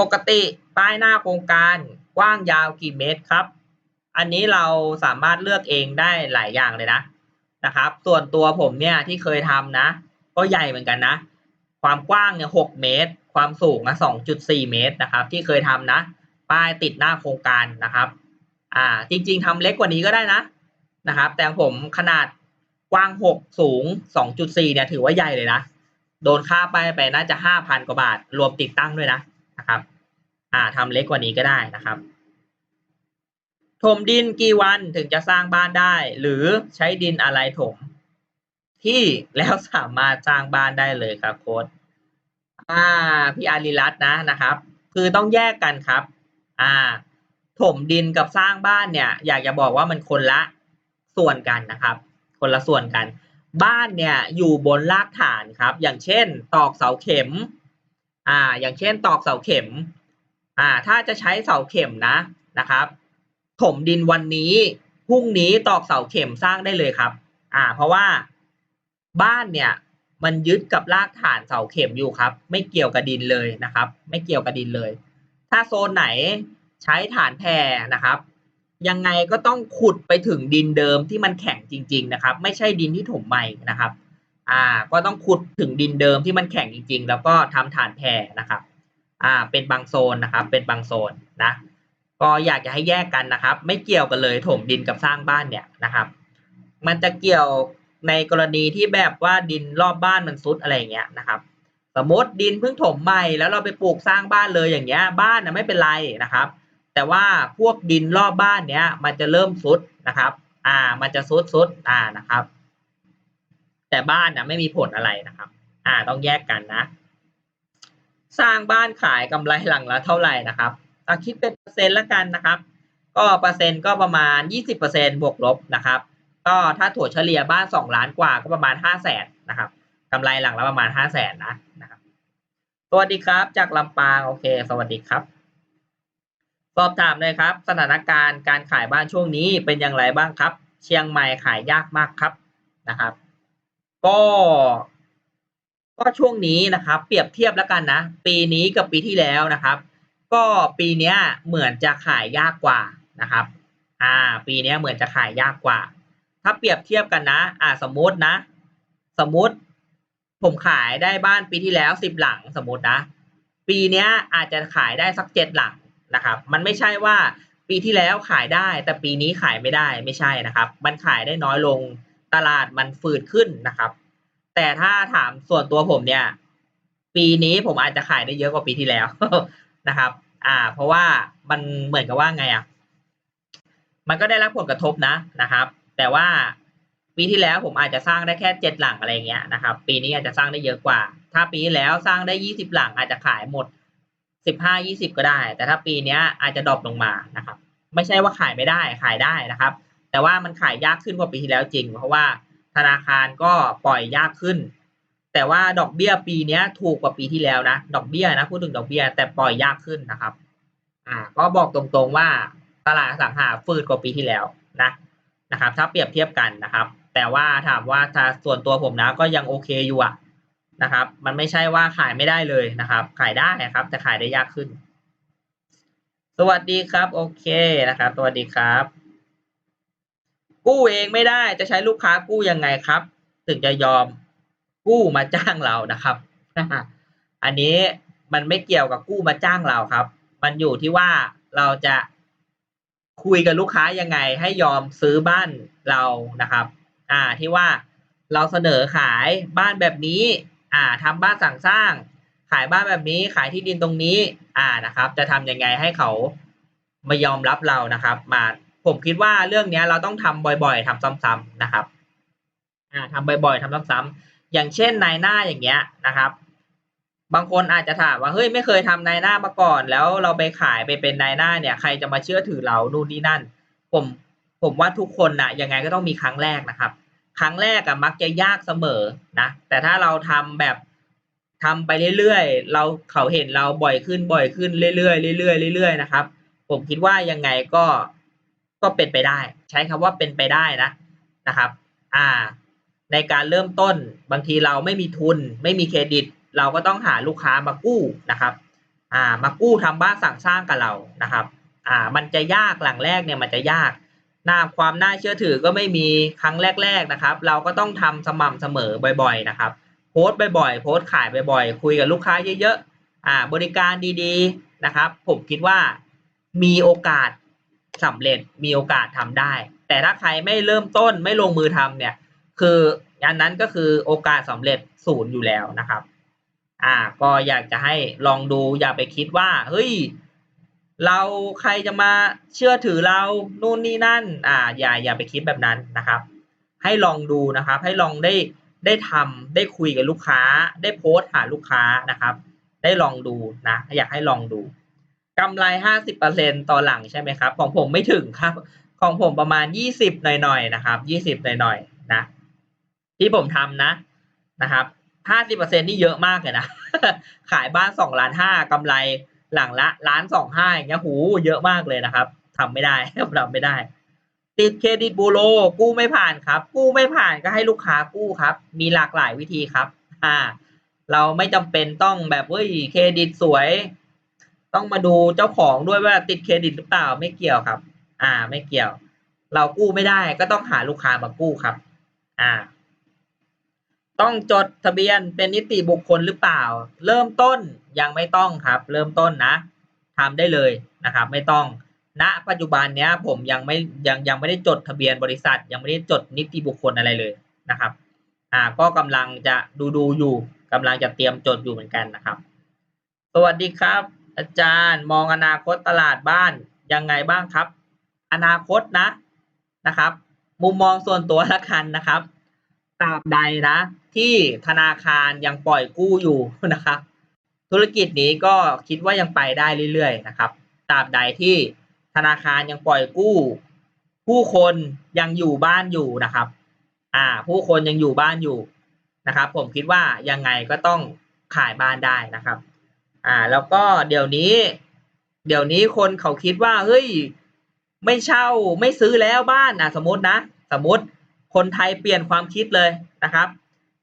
ปกติป้ายหน้าโครงการกว้างยาวกี่เมตรครับ อันนี้เราสามารถเลือกเองได้หลายอย่างเลยนะนะครับ ส่วนตัวผมเนี่ยที่เคยทำนะ ก็ใหญ่เหมือนกันนะ ความกว้างเนี่ยหกเมตร ความสูงนะสองจุดสี่เมตรนะครับ ที่เคยทำนะ ป้ายติดหน้าโครงการนะครับ อ่า จริง ๆทำเล็กกว่านี้ก็ได้นะนะครับ แต่ผมขนาดกว้างหกสูงสองจุดสี่เนี่ยถือว่าใหญ่เลยนะ โดนค่าไปไปน่าจะห้าพันกว่าบาท รวมติดตั้งด้วยนะ นะครับอ่าทำเล็กกว่านี้ก็ได้นะครับถมดินกี่วันถึงจะสร้างบ้านได้ หรือใช้ดินอะไรถม ที่แล้วสามารถสร้างบ้านได้เลยครับโค้ดอ่าพี่อารีรัตนะนะครับ คือต้องแยกกันครับ อ่า ถมดินกับสร้างบ้านเนี่ย อยากจะบอกว่ามันคนละส่วนกันนะครับ คนละส่วนกัน บ้านเนี่ยอยู่บนรากฐานครับ อย่างเช่น ตอกเสาเข็ม อ่า อย่างเช่นตอกเสาเข็ม อ่า ถ้าจะใช้เสาเข็มนะนะครับ ถมดินวันนี้พรุ่งนี้ตอกเสาเข็มสร้างได้เลยครับ อ่า เพราะว่าบ้านเนี่ยมันยึดกับรากฐานเสาเข็มอยู่ครับ ไม่เกี่ยวกับดินเลยนะครับ ไม่เกี่ยวกับดินเลย ถ้าโซนไหนใช้ฐานแพรนะครับ ยังไงก็ต้องขุดไปถึงดินเดิมที่มันแข็งจริง ๆ นะครับ ไม่ใช่ดินที่ถมใหม่นะครับ อ่า ก็ต้องขุดถึงดินเดิมที่มันแข็งจริง ๆ แล้วก็ทำฐานแพรนะครับ อ่า เป็นบางโซนนะครับ เป็นบางโซนนะ ก็อยากจะให้แยกกันนะครับ ไม่เกี่ยวกันเลยถมดินกับสร้างบ้านเนี่ยนะครับ มันจะเกี่ยวในกรณีที่แบบว่าดินรอบบ้านมันซุดอะไรเงี้ยนะครับ สมมติดินเพิ่งถมใหม่แล้วเราไปปลูกสร้างบ้านเลยอย่างเงี้ย บ้านนะไม่เป็นไรนะครับ แต่ว่าพวกดินรอบบ้านเนี้ยมันจะเริ่มซุดนะครับ อ่า มันจะซุดซุดอ่านะครับ แต่บ้านนะไม่มีผลอะไรนะครับ อ่าต้องแยกกันนะ สร้างบ้านขายกำไรหลังละเท่าไหร่นะครับอะคิดเป็นเปอร์เซ็นต์ละกันนะครับ ก็เปอร์เซ็นต์ก็ประมาณยี่สิบเปอร์เซ็นบวกลบนะครับ ก็ถ้าถั่วเฉลี่ยบ้านสองล้านกว่าก็ประมาณห้าแสนนะครับกำไรหลังละประมาณห้าแสนนะนะครับสวัสดีครับ จากลำปางโอเค สวัสดีครับสอบถามเลยครับ สถานการณ์การขายบ้านช่วงนี้เป็นอย่างไรบ้างครับ เชียงใหม่ขายยากมากครับนะครับ ก็ก็ช่วงนี้นะครับ เปรียบเทียบแล้วกันนะ ปีนี้กับปีที่แล้วนะครับ ก็ปีเนี้ยเหมือนจะขายยากกว่านะครับ อ่า ปีเนี้ยเหมือนจะขายยากกว่า ถ้าเปรียบเทียบกันนะ อ่า สมมตินะ สมมติ ผมขายได้บ้านปีที่แล้วสิบหลังสมมตินะ ปีเนี้ยอาจจะขายได้สักเจ็ดหลังนะครับ มันไม่ใช่ว่าปีที่แล้วขายได้ แต่ปีนี้ขายไม่ได้ไม่ใช่นะครับ มันขายได้น้อยลง ตลาดมันฝืดขึ้นนะครับ แต่ถ้าถามส่วนตัวผมเนี่ย ปีนี้ผมอาจจะขายได้เยอะกว่าปีที่แล้วนะครับ อ่า เพราะว่ามันเหมือนกับว่าไงอะ มันก็ได้รับผลกระทบนะนะครับ แต่ว่าปีที่แล้วผมอาจจะสร้างได้แค่เจ็ดหลังอะไรเงี้ยนะครับ ปีนี้อาจจะสร้างได้เยอะกว่า ถ้าปีที่แล้วสร้างได้ยี่สิบหลังอาจจะขายหมดสิบห้ายี่สิบก็ได้ แต่ถ้าปีเนี้ยอาจจะดรอปลงมานะครับ ไม่ใช่ว่าขายไม่ได้ขายได้นะครับ แต่ว่ามันขายยากขึ้นกว่าปีที่แล้วจริง เพราะว่าธนาคารก็ปล่อยยากขึ้น แต่ว่าดอกเบี้ยปีเนี้ยถูกกว่าปีที่แล้วนะ ดอกเบี้ยนะพูดถึงดอกเบี้ยแต่ปล่อยยากขึ้นนะครับ อ่า ก็บอกตรงๆว่าตลาดสังหาฟืดกว่าปีที่แล้วนะนะครับ ถ้าเปรียบเทียบกันนะครับ แต่ว่าถามว่าถ้าส่วนตัวผมนะก็ยังโอเคอยู่อะนะครับ มันไม่ใช่ว่าขายไม่ได้เลยนะครับ ขายได้นะครับ แต่ขายได้ยากขึ้น สวัสดีครับ โอเคนะครับ สวัสดีครับ กู้เองไม่ได้จะใช้ลูกค้ากู้ยังไงครับ ถึงจะยอมกู้มาจ้างเรานะครับ อันนี้มันไม่เกี่ยวกับกู้มาจ้างเราครับ มันอยู่ที่ว่าเราจะคุยกับลูกค้ายังไงให้ยอมซื้อบ้านเรานะครับ อ่าที่ว่าเราเสนอขายบ้านแบบนี้ อ่าทำบ้านสั่งสร้าง ขายบ้านแบบนี้ขายที่ดินตรงนี้ อ่านะครับ จะทำยังไงให้เขามายอมรับเรานะครับ มา ผมคิดว่าเรื่องนี้เราต้องทำบ่อยๆทำซ้ำๆนะครับอ่าทำบ่อยๆทำซ้ำๆอย่างเช่นนายหน้าอย่างเงี้ยนะครับ บางคนอาจจะถามว่าเฮ้ยไม่เคยทำนายหน้ามาก่อน แล้วเราไปขายไปเป็นนายหน้าเนี่ยใครจะมาเชื่อถือเรานู่นนี่นั่น ผมผมว่าทุกคนนะยังไงก็ต้องมีครั้งแรกนะครับ ครั้งแรกอะมักจะยากเสมอนะแต่ถ้าเราทำแบบทำไปเรื่อยๆ เราเขาเห็นเราบ่อยขึ้นบ่อยขึ้นเรื่อยๆเรื่อยๆเรื่อยๆนะครับ ผมคิดว่ายังไงก็ ก็เป็นไปได้ ใช้คำว่าเป็นไปได้นะนะครับอ่าในการเริ่มต้นบางทีเราไม่มีทุน ไม่มีเครดิต เราก็ต้องหาลูกค้ามากู้นะครับอ่ามากู้ทำบ้านสั่งสร้างกับเรานะครับอ่ามันจะยากหลังแรกเนี่ยมันจะยากหน้าความน่าเชื่อถือก็ไม่มีครั้งแรก ๆนะครับ เราก็ต้องทำสม่ำเสมอบ่อย ๆ นะครับ โพสต์บ่อยๆ โพสต์ขายบ่อยๆ คุยกับลูกค้าเยอะๆอ่าบริการดีๆนะครับ ผมคิดว่ามีโอกาส สำเร็จมีโอกาสทำได้ แต่ถ้าใครไม่เริ่มต้นไม่ลงมือทำเนี่ย คืออันนั้นก็คือโอกาสสำเร็จศูนย์อยู่แล้วนะครับ อ่า ก็อยากจะให้ลองดูอย่าไปคิดว่า เฮ้ย เราใครจะมาเชื่อถือเรานู่นนี่นั่น อ่า อย่าอย่าไปคิดแบบนั้นนะครับ ให้ลองดูนะครับ ให้ลองได้ได้ทำได้คุยกับลูกค้า ได้โพสต์หาลูกค้านะครับ ได้ลองดูนะ อยากให้ลองดู กำไรห้าสิบเปอร์เซ็นต่อหลังใช่ไหมครับ ของผมไม่ถึงครับ ของผมประมาณยี่สิบหน่อยๆนะครับยี่สิบหน่อยๆนะ ที่ผมทำนะนะครับห้าสิบเปอร์เซ็นนี่เยอะมากเลยนะ ขายบ้านสองล้านห้ากำไรหลังละล้านสองห้าอย่างเงี้ยหูเยอะมากเลยนะครับทำไม่ได้ทำไม่ได้ ติดเครดิตบูโรกู้ไม่ผ่านครับ กู้ไม่ผ่านก็ให้ลูกค้ากู้ครับ มีหลากหลายวิธีครับ อ่า เราไม่จำเป็นต้องแบบเฮ้ยเครดิตสวย ต้องมาดูเจ้าของด้วยว่าติดเครดิตหรือเปล่าไม่เกี่ยวครับ อ่า ไม่เกี่ยว เรากู้ไม่ได้ก็ต้องหาลูกค้ามากู้ครับ อ่า ต้องจดทะเบียนเป็นนิติบุคคลหรือเปล่า เริ่มต้นยังไม่ต้องครับ เริ่มต้นนะทำได้เลยนะครับ ไม่ต้องณปัจจุบันเนี้ยผมยังไม่ยังยังไม่ได้จดทะเบียนบริษัท ยังไม่ได้จดนิติบุคคลอะไรเลยนะครับ อ่า ก็กำลังจะดูดูอยู่กำลังจะเตรียมจดอยู่เหมือนกันนะครับ สวัสดีครับ อาจารย์มองอนาคตตลาดบ้านยังไงบ้างครับ อนาคตนะนะครับ มุมมองส่วนตัวละกันนะครับตราบใดนะ ที่ธนาคารยังปล่อยกู้อยู่นะครับ ธุรกิจนี้ก็คิดว่ายังไปได้เรื่อยๆนะครับตราบใดที่ธนาคารยังปล่อยกู้ ผู้คนยังอยู่บ้านอยู่นะครับ อ่า ผู้คนยังอยู่บ้านอยู่นะครับ ผมคิดว่ายังไงก็ต้องขายบ้านได้นะครับ อ่า แล้วก็เดี๋ยวนี้ เดี๋ยวนี้คนเขาคิดว่า เฮ้ย ไม่เช่าไม่ซื้อแล้วบ้านอะสมมตินะ สมมติคนไทยเปลี่ยนความคิดเลยนะครับ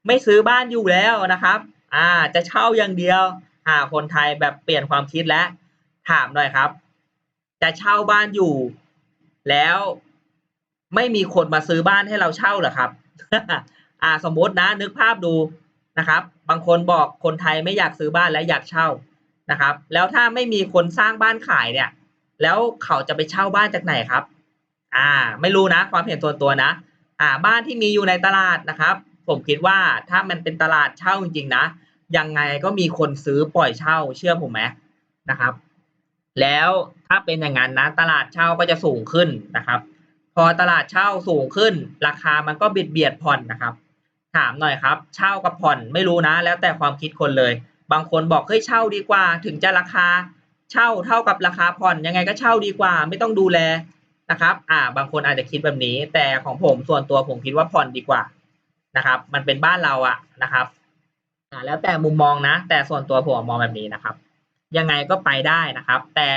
ไม่ซื้อบ้านอยู่แล้วนะครับ อ่า จะเช่าอย่างเดียว อ่า คนไทยแบบเปลี่ยนความคิดแล้ว ถามหน่อยครับ จะเช่าบ้านอยู่ แล้วไม่มีคนมาซื้อบ้านให้เราเช่าเหรอครับ อ่า สมมตินะนึกภาพดูนะครับ บางคนบอกคนไทยไม่อยากซื้อบ้านและอยากเช่า นะครับ แล้วถ้าไม่มีคนสร้างบ้านขายเนี่ย แล้วเขาจะไปเช่าบ้านจากไหนครับ อ่า ไม่รู้นะ ความเห็นส่วนตัวนะ อ่า บ้านที่มีอยู่ในตลาดนะครับ ผมคิดว่าถ้ามันเป็นตลาดเช่าจริงๆนะ ยังไงก็มีคนซื้อปล่อยเช่า เชื่อผมไหมนะครับ แล้วถ้าเป็นอย่างนั้นนะ ตลาดเช่าก็จะสูงขึ้นนะครับ พอตลาดเช่าสูงขึ้น ราคามันก็เบียดเบียดผ่อนนะครับ ถามหน่อยครับ เช่ากับผ่อนไม่รู้นะ แล้วแต่ความคิดคนเลย บางคนบอกเฮ้ยเช่าดีกว่า ถึงจะราคาเช่าเท่ากับราคาผ่อนยังไงก็เช่าดีกว่า ไม่ต้องดูแลนะครับ อ่า บางคนอาจจะคิดแบบนี้ แต่ของผมส่วนตัวผมคิดว่าผ่อนดีกว่านะครับ มันเป็นบ้านเราอะนะครับอ่าแล้วแต่มุมมองนะ แต่ส่วนตัวผมมองแบบนี้นะครับ ยังไงก็ไปได้นะครับ แต่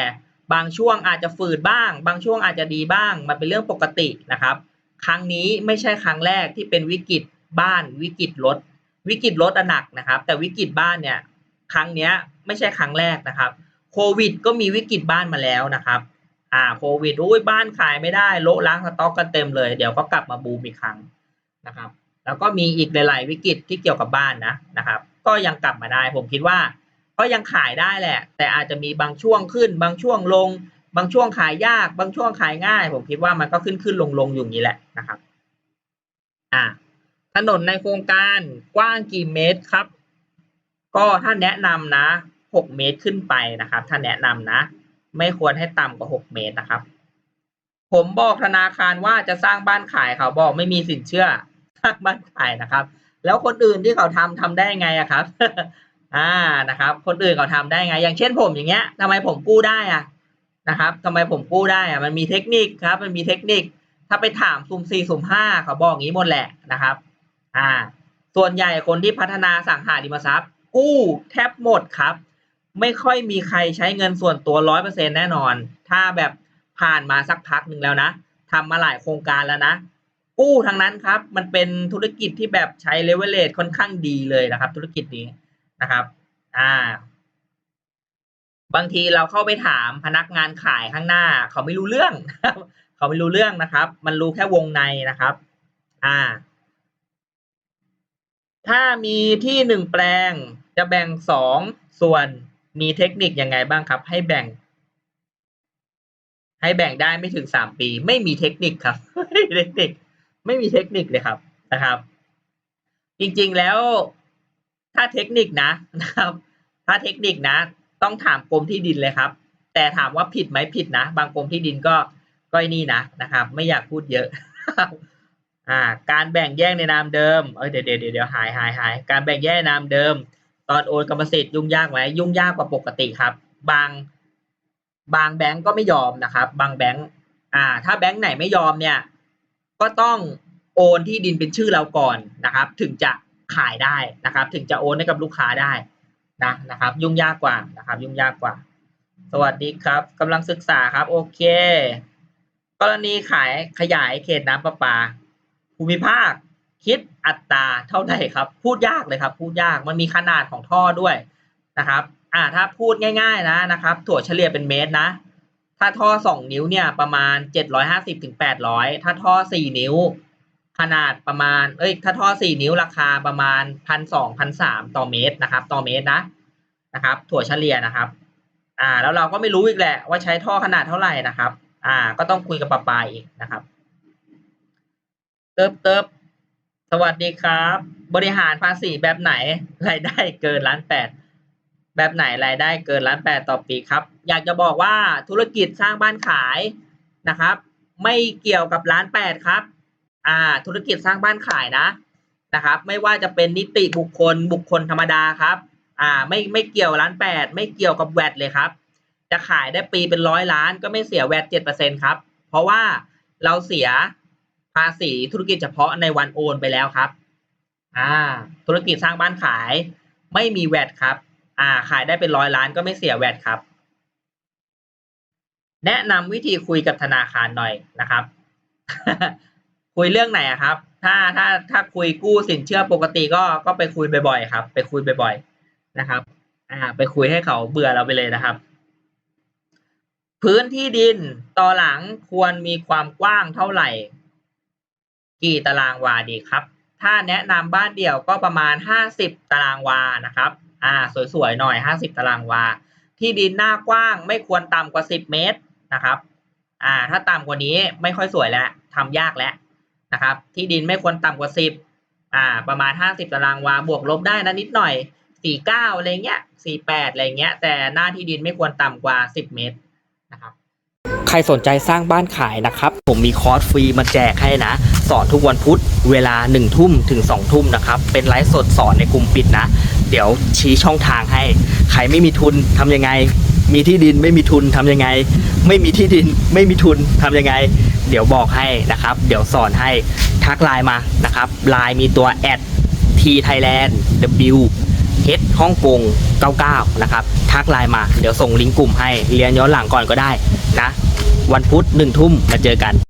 บางช่วงอาจจะฝืดบ้าง บางช่วงอาจจะดีบ้าง มันเป็นเรื่องปกตินะครับ ครั้งนี้ไม่ใช่ครั้งแรกที่เป็นวิกฤตบ้านวิกฤตรถ วิกฤตรถหนักนะครับ แต่วิกฤตบ้านเนี่ย ครั้งเนี้ยไม่ใช่ครั้งแรกนะครับโควิด ก็มีวิกฤตบ้านมาแล้วนะครับอ่าโควิดอุ้ยบ้านขายไม่ได้โละล้างสต็อกกันเต็มเลย เดี๋ยวก็กลับมาบูมอีกครั้งนะครับ แล้วก็มีอีกหลาย ๆ วิกฤตที่เกี่ยวกับบ้านนะนะครับ ก็ยังกลับมาได้ผมคิดว่าก็ยังขายได้แหละ แต่อาจจะมีบางช่วงขึ้น บางช่วงลง บางช่วงขายยาก บางช่วงขายง่าย ผมคิดว่ามันก็ขึ้นขึ้นลงลงอยู่นี้แหละนะครับ อ่าถนนในโครงการกว้างกี่เมตรครับ ก็ถ้าแนะนำนะหกเมตรขึ้นไปนะครับ ถ้าแนะนำนะ ไม่ควรให้ต่ำกว่าหกเมตรนะครับ ผมบอกธนาคารว่าจะสร้างบ้านขายเขาบอกไม่มีสินเชื่อสร้างบ้านขายนะครับ แล้วคนอื่นที่เขาทำทำได้ไงอะครับอ่านะครับ คนอื่นเขาทำได้ไง อย่างเช่นผมอย่างเงี้ยทำไมผมกู้ได้อะนะครับทำไมผมกู้ได้อะมันมีเทคนิคครับ มันมีเทคนิค ถ้าไปถามสุ่มสี่สุ่มห้าเขาบอกอย่างนี้หมดแหละนะครับ อ่า ส่วนใหญ่คนที่พัฒนาสังหาริมทรัพย์ กู้แทบหมดครับ ไม่ค่อยมีใครใช้เงินส่วนตัวร้อยเปอร์เซ็นแน่นอน ถ้าแบบผ่านมาสักพักหนึ่งแล้วนะทำมาหลายโครงการแล้วนะ กู้ทั้งนั้นครับ มันเป็นธุรกิจที่แบบใช้เลเวลเลทค่อนข้างดีเลยนะครับ ธุรกิจนี้นะครับ อ่า บางทีเราเข้าไปถามพนักงานขายข้างหน้า เขาไม่รู้เรื่อง เขาไม่รู้เรื่องนะครับ มันรู้แค่วงในนะครับ อ่า ถ้ามีที่หนึ่งแปลง จะแบ่งสองส่วนมีเทคนิคยังไงบ้างครับ ให้แบ่ง ให้แบ่งได้ไม่ถึงสามปี ไม่มีเทคนิคครับไม่มีเทคนิคไม่มีเทคนิคเลยครับนะครับ จริงๆแล้ว ถ้าเทคนิคนะนะครับ ถ้าเทคนิคนะ ต้องถามกรมที่ดินเลยครับ แต่ถามว่าผิดไหมผิดนะ บางกรมที่ดินก็ก็นี่นะนะครับ ไม่อยากพูดเยอะ อ่าการแบ่งแยกในนามเดิมเอ้ยเดี๋ยวเดี๋ยวเดี๋ยวหายหายหายการแบ่งแยกในนามเดิม ตอนโอนกรรมสิทธิ์ยุ่งยากไหมยุ่งยากกว่าปกติครับ บางบางแบงก์ก็ไม่ยอมนะครับ บางแบงก์อ่า ถ้าแบงก์ไหนไม่ยอมเนี่ย ก็ต้องโอนที่ดินเป็นชื่อเราก่อนนะครับ ถึงจะขายได้นะครับ ถึงจะโอนให้กับลูกค้าได้นะนะครับ ยุ่งยากกว่านะครับ ยุ่งยากกว่า สวัสดีครับกำลังศึกษาครับ โอเค กรณีขายขยายเขตน้ำประปา ภูมิภาค คิดอัตราเท่าไหร่ครับ พูดยากเลยครับ พูดยากมันมีขนาดของท่อด้วยนะครับ อ่าถ้าพูดง่าย ๆนะนะครับ ถั่วเฉลี่ยเป็นเมตรนะ ถ้าท่อสองนิ้วเนี่ยประมาณเจ็ดร้อยห้าสิบถึงแปดร้อยถ้าท่อสี่นิ้ว ขนาดประมาณเอ้ยถ้าท่อสี่นิ้วราคาประมาณพันสองพันสามต่อเมตรนะครับ ต่อเมตรนะนะครับ ถั่วเฉลี่ยนะครับ อ่า แล้วเราก็ไม่รู้อีกแหละว่าใช้ท่อขนาดเท่าไหร่นะครับ อ่า ก็ต้องคุยกับปาปาอีกนะครับ ติบเติบสวัสดีครับ บริหารภาษีแบบไหนรายได้เกินล้านแปดแบบไหนรายได้เกินล้านแปดต่อปีครับ อยากจะบอกว่าธุรกิจสร้างบ้านขายนะครับ ไม่เกี่ยวกับล้านแปดครับ อ่า ธุรกิจสร้างบ้านขายนะนะครับ ไม่ว่าจะเป็นนิติบุคคลบุคคลธรรมดาครับ อ่า ไม่ไม่เกี่ยวล้านแปดไม่เกี่ยวกับแวดเลยครับ จะขายได้ปีเป็นร้อยล้านก็ไม่เสียแวดเจ็ดเปอร์เซ็นครับ เพราะว่าเราเสียาษีธุรกิจเฉพาะในวันโอนไปแล้วครับ อ่า ธุรกิจสร้างบ้านขายไม่มีแวดครับ อ่า ขายได้เป็นร้อยล้านก็ไม่เสียแวดครับ แนะนำวิธีคุยกับธนาคารหน่อยนะครับ คุยเรื่องไหนครับ ถ้าถ้าถ้าคุยกู้สินเชื่อปกติก็ก็ไปคุยบ่อยๆครับ ไปคุยบ่อยๆนะครับ อ่า ไปคุยให้เขาเบื่อเราไปเลยนะครับพื้นที่ดินต่อหลังควรมีความกว้างเท่าไหร่ กี่ตารางวาดีครับ ถ้าแนะนำบ้านเดี่ยวก็ประมาณห้าสิบตารางวานะครับ อ่า สวยๆหน่อยห้าสิบตารางวา ที่ดินหน้ากว้างไม่ควรต่ำกว่าสิบเมตรนะครับ อ่า ถ้าต่ำกว่านี้ไม่ค่อยสวยแล้วทำยากแล้วนะครับ ที่ดินไม่ควรต่ำกว่าสิบอ่า ประมาณห้าสิบตารางวา บวกลบได้นะนิดหน่อยสี่เก้าอะไรเงี้ยสี่แปดอะไรเงี้ย แต่หน้าที่ดินไม่ควรต่ำกว่าสิบเมตรนะครับ ใครสนใจสร้างบ้านขายนะครับ ผมมีคอร์สฟรีมาแจกให้นะ สอนทุกวันพุธเวลา1นึ่ทุ่มถึง2องทุ่มนะครับ เป็นไลฟ์สดสอนในกลุ่มปิดนะ เดี๋ยวชี้ช่องทางให้ ใครไม่มีทุนทำยังไง มีที่ดินไม่มีทุนทำยังไง ไม่มีที่ดินไม่มีทุนทำยังไง เดี๋ยวบอกให้นะครับ เดี๋ยวสอนให้ทักไลน์มานะครับไลน์มีตัวแอด T Thailand W H ฮ่องกง99 นะครับ ทักไลน์มา เดี๋ยวส่งลิงก์กลุ่มให้ เรียนย้อนหลังก่อนก็ได้นะ วันพุธหนึ่งทุ่มมาเจอกัน